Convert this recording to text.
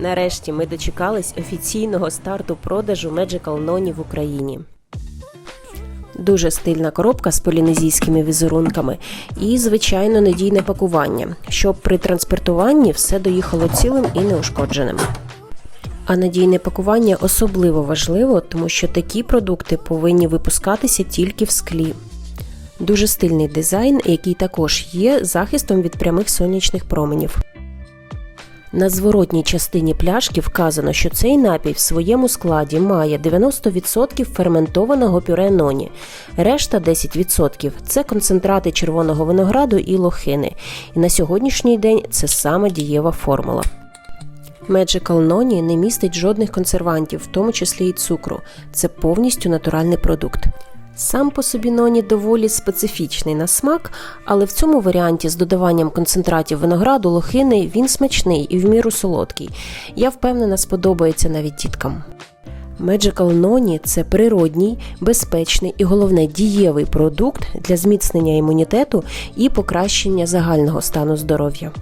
Нарешті ми дочекались офіційного старту продажу Magical Noni в Україні. Дуже стильна коробка з полінезійськими візерунками і, звичайно, надійне пакування, щоб при транспортуванні все доїхало цілим і неушкодженим. А надійне пакування особливо важливо, тому що такі продукти повинні випускатися тільки в склі. Дуже стильний дизайн, який також є захистом від прямих сонячних променів. На зворотній частині пляшки вказано, що цей напій в своєму складі має 90% ферментованого пюре ноні, решта 10% це концентрати червоного винограду і лохини. І на сьогоднішній день це саме дієва формула. Magical Noni не містить жодних консервантів, в тому числі і цукру. Це повністю натуральний продукт. Сам по собі ноні доволі специфічний на смак, але в цьому варіанті з додаванням концентратів винограду, лохини він смачний і в міру солодкий. Я впевнена, сподобається навіть діткам. Magical Noni – це природній, безпечний і головне дієвий продукт для зміцнення імунітету і покращення загального стану здоров'я.